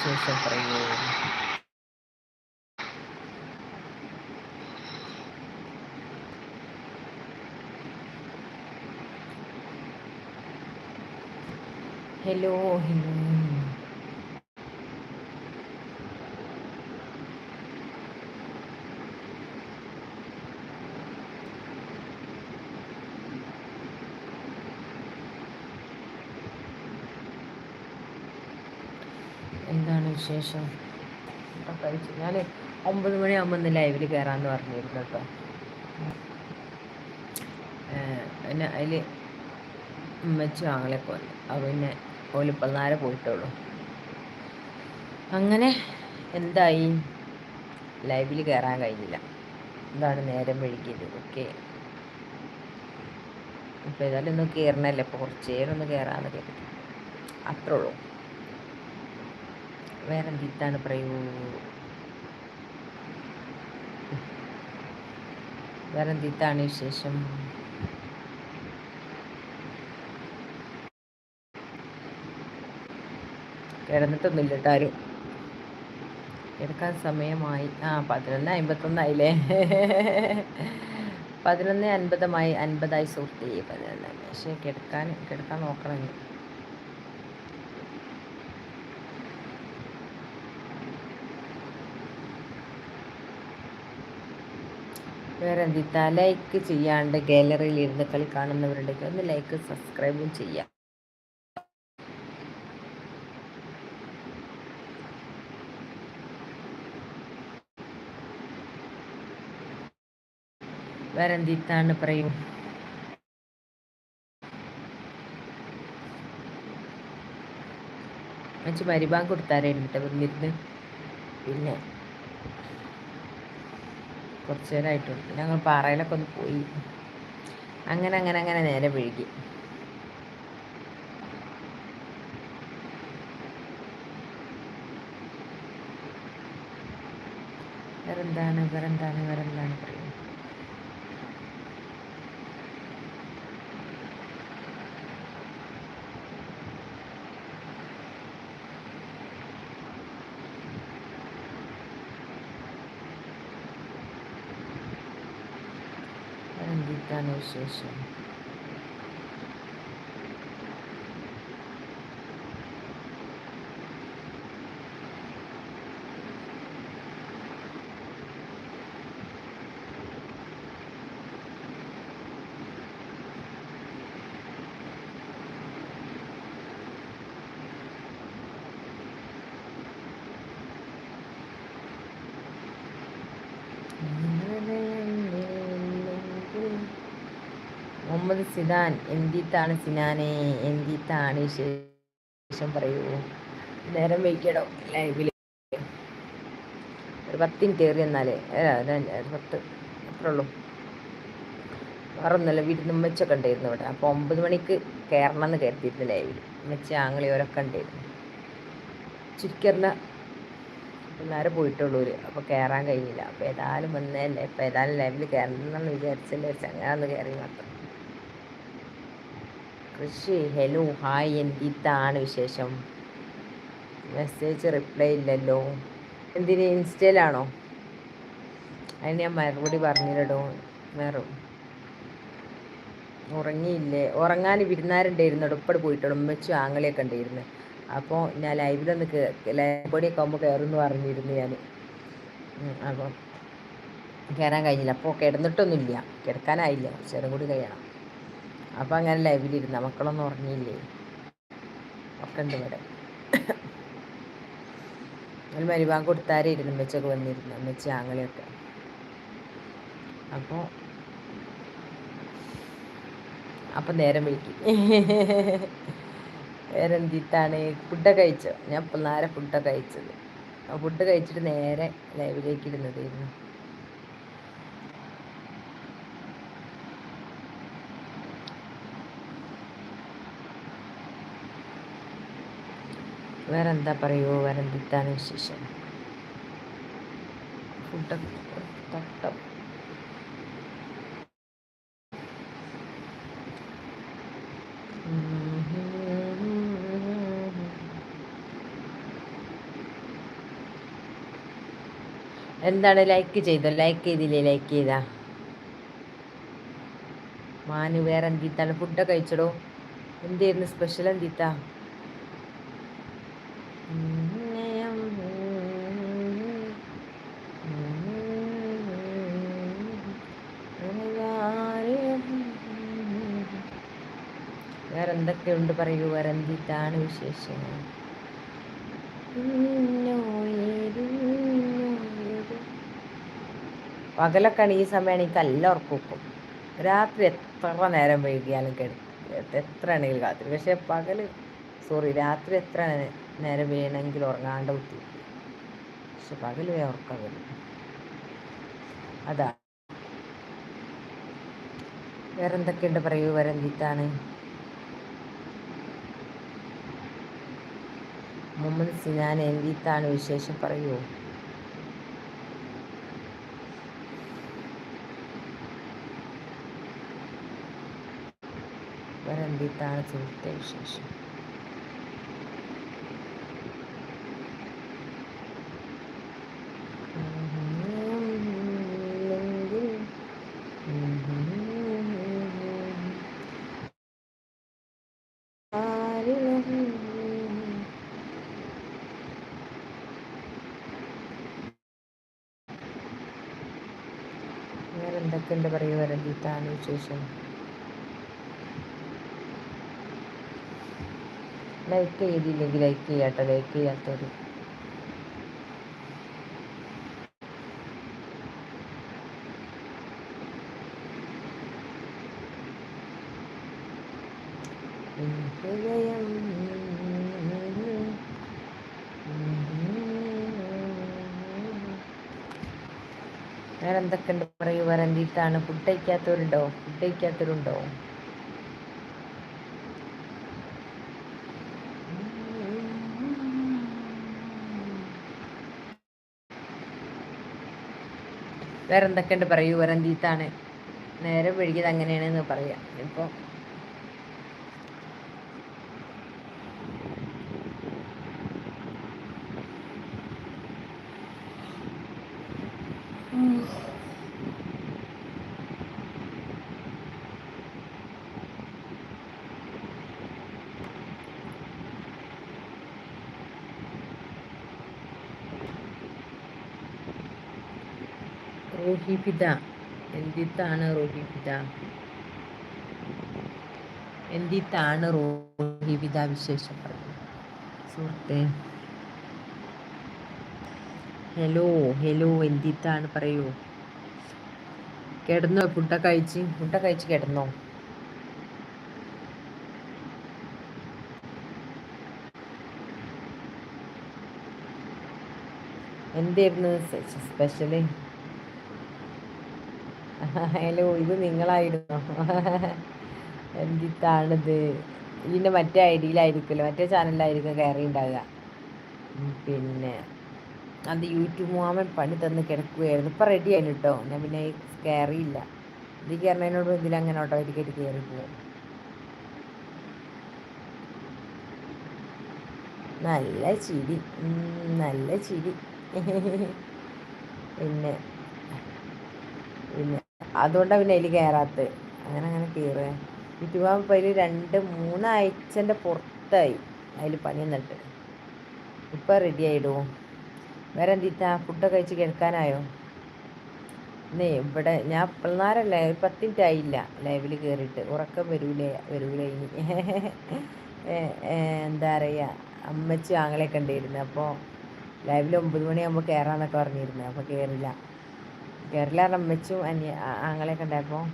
വിശേഷം പറയൂ hello hello എന്താണ് വിശേഷം? കഴിച്ചു. ഞാൻ ഒമ്പത് മണിയാകുമ്പോൾ ഒന്ന് ലൈവിൽ കയറാമെന്ന് പറഞ്ഞിരുന്നു കേട്ടോ. പിന്നെ അതിൽ ഉമ്മച്ചു ആങ്ങളൊക്കെ വന്നു അപ്പോൾ പിന്നെ ഓലിപ്പം പോയിട്ടുള്ളൂ. അങ്ങനെ എന്തായി? ലൈവിൽ കയറാൻ കഴിഞ്ഞില്ല. എന്താണ് നേരം വഴുകിയത് ഓക്കെ. ഇപ്പോൾ ഏതായാലും ഒന്ന് കയറണല്ലേ അപ്പോൾ കുറച്ച് നേരം ഒന്ന് കയറാമെന്ന് കരുതി അത്രേ ഉള്ളൂ. വേറെ എന്തിത്താണ് പറയൂ? വേറെ എന്തിത്താണ് വിശേഷം? കിടന്നിട്ടൊന്നുമില്ല കേട്ടോ ആരും. കിടക്കാൻ സമയമായി. ആ പതിനൊന്ന് അമ്പത്തൊന്നായില്ലേ? പതിനൊന്ന് അൻപതമായി അൻപതായി സുഹൃത്തി പതിനൊന്ന്. പക്ഷേ കിടക്കാൻ കിടക്കാൻ നോക്കണം വേറെ എന്തിത്താ ലൈക്ക് ചെയ്യാണ്ട് ഗാലറിയിൽ ഇരുന്ന് കളി ഒന്ന് ലൈക്ക് സബ്സ്ക്രൈബും ചെയ്യാം. വേറെ പറയും? മനുഷ്യ മരിബാൻ കൊടുത്താരായിരുന്നു കേട്ടോ വന്നിരുന്ന്? പിന്നെ. കുറച്ച് നേരമായിട്ടുണ്ട് ഞങ്ങൾ പാറയിലൊക്കെ ഒന്ന് പോയി. അങ്ങനെ അങ്ങനെ അങ്ങനെ നേരെ വിഴുകി വേറെന്താണ്? വേറെന്താണ്? വേറെന്താണ്? പറയുന്നത് എന്താണ് വിശേഷം മുഹമ്മദ് സിനാൻ എന്തിത്താണ് സിനാനെ എന്തിത്താണ് ശേഷം പറയൂ. നേരം വയ്ക്കടോ ലൈവിൽ ഒരു പത്ത് കയറി എന്നാലേ. പത്ത് അത്രയുള്ളൂ വേറെ ഒന്നുമല്ല വീട്ടിൽ ഉമ്മച്ചൊക്കെ ഉണ്ടായിരുന്നു ഇവിടെ. അപ്പോൾ ഒമ്പത് മണിക്ക് കയറണം എന്ന് കരുതിയിരുന്നു ലൈവിൽ ഉമ്മച്ച ആങ്ങളിയോരൊക്കെ ഉണ്ടായിരുന്നു. ചുരുക്കറിന നേരെ പോയിട്ടുള്ളൂ അപ്പോൾ കയറാൻ കഴിഞ്ഞില്ല. അപ്പോൾ ഏതായാലും വന്നതല്ലേ? അപ്പോൾ ഏതായാലും ലൈവിൽ കയറണം എന്നാണ് വിചാരിച്ചല്ലേ അങ്ങനെ ഒന്ന് കയറി മാത്രം. കൃഷി ഹലോ ഹായ് എന്തിത്താണ് വിശേഷം? മെസ്സേജ് റിപ്ലൈ ഇല്ലല്ലോ. എന്തിന് ഇൻസ്റ്റയിലാണോ? അതിന് ഞാൻ മറുപടി പറഞ്ഞില്ലടോ വേറെ. ഉറങ്ങിയില്ലേ? ഉറങ്ങാൻ വിരുന്നാരുണ്ടായിരുന്നു ഉപ്പട് പോയിട്ടുള്ളൂ. ഉമ്മച്ചു ആങ്ങളെയൊക്കെ ഉണ്ടായിരുന്നു. അപ്പോൾ ഞാൻ ലൈവിലൊന്ന് ലൈബ്രറിയൊക്കെ ആകുമ്പോൾ കയറുമെന്ന് പറഞ്ഞിരുന്നു ഞാൻ അപ്പം കയറാൻ കഴിഞ്ഞില്ല. അപ്പോൾ കിടന്നിട്ടൊന്നുമില്ല. കിടക്കാനായില്ല. ചെറുകൂടി കൂടി കഴിയണം. അപ്പം അങ്ങനെ ലൈവിലിരുന്ന മക്കളൊന്നും ഉറങ്ങിയില്ലേ? ഒക്കെ ഉണ്ട് ഇവിടെ. ഒരു മരുവാൻ കൊടുത്താരേ ഇരുന്നു അമ്മച്ചൊക്കെ വന്നിരുന്നു അമ്മച്ചി ആങ്ങളെയൊക്കെ. അപ്പോൾ അപ്പം നേരം വിളിക്കും വേറെ എന്തിട്ടാണ് ഫുഡൊക്കെ കഴിച്ചോ? ഞാൻ നേരെ ഫുഡൊക്കെ കഴിച്ചത്. ഫുഡ് കഴിച്ചിട്ട് നേരെ ലൈവിലേക്ക് ഇരുന്നതായിരുന്നു. വേറെ എന്താ പറയുമോ വേറെ എന്താണ് വിശേഷം എന്താണ് ലൈക്ക് ചെയ്തോ ലൈക്ക് ചെയ്തില്ലേ? ലൈക്ക് ചെയ്താ? മാന് വേറെ എന്തിത്താണ് ഫുഡൊക്കെ കഴിച്ചടോ? എന്തായിരുന്നു സ്പെഷ്യൽ എന്തിത്താ? വേറെ എന്തൊക്കെയുണ്ട് പറയൂ വേറെ എന്തിട്ടാണ് വിശേഷം പകലൊക്കെയാണ് ഈ സമയമാണ് എനിക്ക് നല്ല ഉറക്കും രാത്രി എത്ര നേരം വൈകിയാലും കിടക്കും എത്ര ആണെങ്കിലും രാത്രി പക്ഷെ പകൽ സോറി രാത്രി എത്ര നേരം വേണമെങ്കിലും ഉറങ്ങാണ്ട് കുത്തി. പക്ഷെ പകൽ വേ ഉറക്കം വരും അതാ. വേറെന്തൊക്കെയുണ്ട് പറയൂ വേറെ എന്തിട്ടാണ് മുഹമ്മദ് സിനാൻ എന്തിത്താണ് വിശേഷം പറയൂ. വരന്തിത്താണ് സുഹൃത്തെ വിശേഷം? എന്തൊക്കെയുണ്ട് പറയുക വരണ്ടിട്ടാണ് വിശേഷം? ലൈക്ക് ചെയ്തില്ലെങ്കിൽ ലൈക്ക് ചെയ്യാട്ടോ ലൈക്ക് ചെയ്യാത്തവർ ഹൃദയം വേറെ എന്തൊക്കെയുണ്ട് പറയൂ വേറെ എന്തിട്ടാണ് ഫുഡ് കഴിക്കാത്തവരുണ്ടോ? ഫുഡ് കഴിക്കാത്തവരുണ്ടോ? വേറെ എന്തൊക്കെയുണ്ട് പറയൂ വേറെ എന്തിട്ടാണ് നേരെ വഴുകിയത് അങ്ങനെയാണെന്ന് പറയാം. ഇപ്പോൾ റോഹിബിത എന്തിത്താണ് റോഹിബിത എന്തിത്താണ് റോഹിബിത വിശേഷപ്പെടുന്നത് സുഹൃത്തെ. ഹലോ ഹലോ എന്തിത്താണ് പറയൂ. കിടന്നോ ഫുഡൊക്കെ കഴിച്ച്. ഫുഡൊക്കെ കഴിച്ച് കിടന്നോ. എന്തായിരുന്നു സ്പെഷ്യൽ ഹലോ ഇത് നിങ്ങളായിരുന്നു? എന്തിട്ടാണിത് ഇതിന്റെ മറ്റേ ഐ ഡിയിലായിരിക്കുമല്ലോ. മറ്റേ ചാനലിലായിരിക്കും കയറി ഉണ്ടാവുക പിന്നെ അത് യൂട്യൂബ് മാമൻ പണി തന്ന് കിടക്കുകയായിരുന്നു ഇപ്പം റെഡി ആയിരുന്നു കേട്ടോ ഞാൻ പിന്നെ കയറിയില്ല ഇത് കയറുന്നതിനോട് ഇതിലങ്ങനെ ഓട്ടോമാറ്റിക്കായിട്ട് കയറി പോകും നല്ല ചിരി. നല്ല ചിരി. പിന്നെ പിന്നെ അതുകൊണ്ടാണ് പിന്നെ അതിൽ കയറാത്തത് അങ്ങനെ അങ്ങനെ കയറുക യൂട്യൂബ് ആകുമ്പോൾ അതിൽ രണ്ട് മൂന്നാഴ്ചന്റെ പുറത്തായി. അതിൽ പണി എന്നിട്ട് ഇപ്പം റെഡി ആയിടുമോ വേറെ എന്തിട്ടാ ഫുഡൊക്കെ കഴിച്ച് കിടക്കാനായോ? ഇന്നേ ഇവിടെ ഞാൻ പിള്ളേരല്ല ഒരു പത്ത് മിനിറ്റ് ആയില്ല ലൈവിൽ കയറിയിട്ട് ഉറക്കം വരൂലേ വരൂലേ ഇനി. എന്താ പറയുക അമ്മച്ചി ആങ്ങളെയൊക്കെ ഉണ്ടായിരുന്നു. അപ്പോൾ ലൈവിൽ ഒമ്പത് മണിയാകുമ്പോൾ കയറാമെന്നൊക്കെ പറഞ്ഞിരുന്നു. അപ്പോൾ കയറില്ല കയറില്ല അമ്മച്ചും അനിയ ആങ്ങളെയൊക്കെ ഉണ്ടായപ്പോൾ